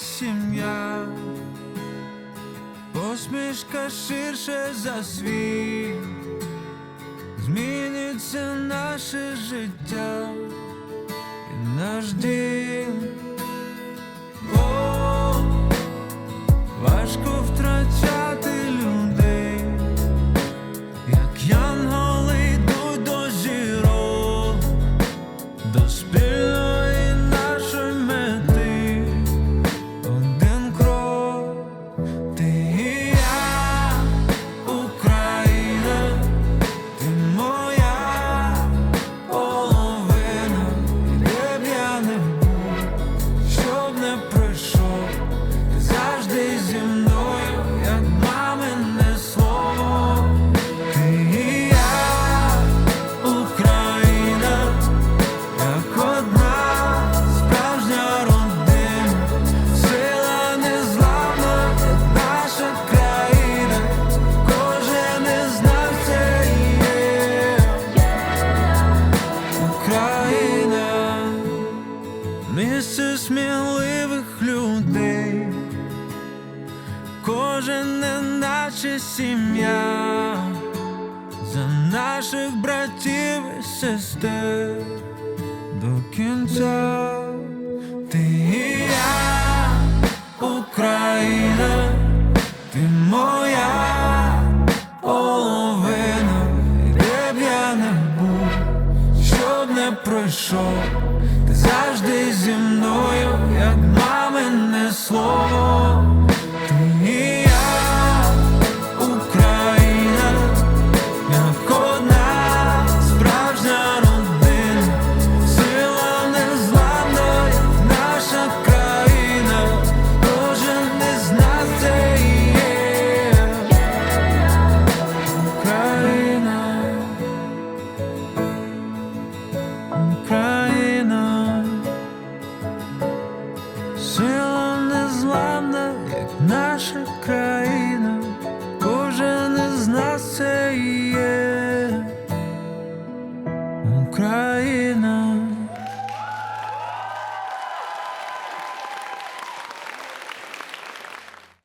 сім'я, посмішка ширше за світ, зміниться наше життя і наш дім. місце сміливих людей, кожен не наче сім'я, за наших братів і сестер до кінця. пройшов, ти завжди зі мною, як мамине слово.